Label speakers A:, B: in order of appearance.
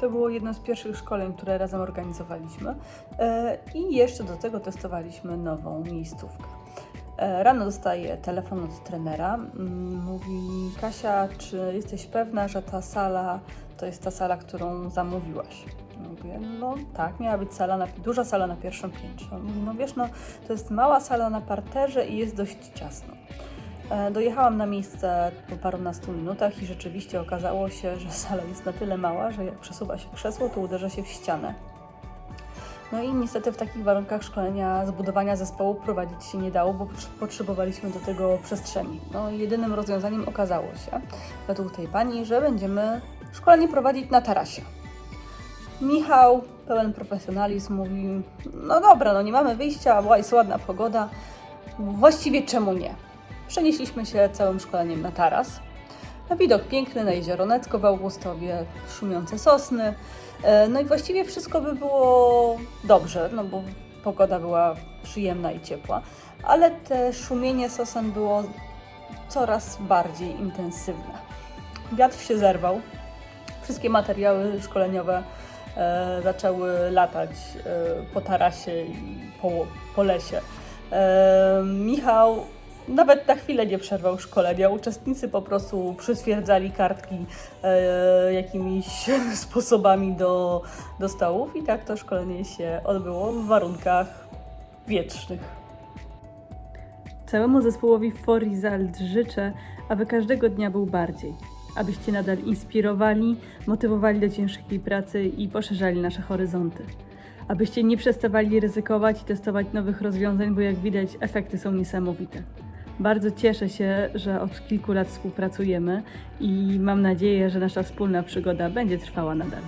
A: To było jedno z pierwszych szkoleń, które razem organizowaliśmy. E, I jeszcze do tego testowaliśmy nową miejscówkę. E, Rano dostaję telefon od trenera. Mm, Mówi Kasia, czy jesteś pewna, że ta sala to jest ta sala, którą zamówiłaś? Mówię, no tak, miała być sala na, duża sala na pierwszym piętrze. Mówi, no wiesz, no to jest mała sala na parterze i jest dość ciasno. E, Dojechałam na miejsce po parunastu minutach i rzeczywiście okazało się, że sala jest na tyle mała, że jak przesuwa się krzesło, to uderza się w ścianę. No i niestety w takich warunkach szkolenia zbudowania zespołu prowadzić się nie dało, bo potrz- potrzebowaliśmy do tego przestrzeni. No jedynym rozwiązaniem okazało się, według tej pani, że będziemy szkolenie prowadzić na tarasie. Michał, pełen profesjonalizm, mówi: No dobra, no nie mamy wyjścia, była jest ładna pogoda. Właściwie czemu nie? Przenieśliśmy się całym szkoleniem na taras. Na widok piękny na jezioro Necko w Augustowie, szumiące sosny. E, No i właściwie wszystko by było dobrze, no bo pogoda była przyjemna i ciepła, ale te szumienie sosen było coraz bardziej intensywne. Wiatr się zerwał, wszystkie materiały szkoleniowe e, zaczęły latać e, po tarasie i po, po lesie. E, Michał nawet na chwilę nie przerwał szkolenia. Uczestnicy po prostu przytwierdzali kartki e, jakimiś sposobami do, do stołów i tak to szkolenie się odbyło w warunkach wietrznych.
B: Całemu zespołowi For Result życzę, aby każdego dnia był bardziej. Abyście nadal inspirowali, motywowali do ciężkiej pracy i poszerzali nasze horyzonty. Abyście nie przestawali ryzykować i testować nowych rozwiązań, bo jak widać, efekty są niesamowite. Bardzo cieszę się, że od kilku lat współpracujemy i mam nadzieję, że nasza wspólna przygoda będzie trwała nadal.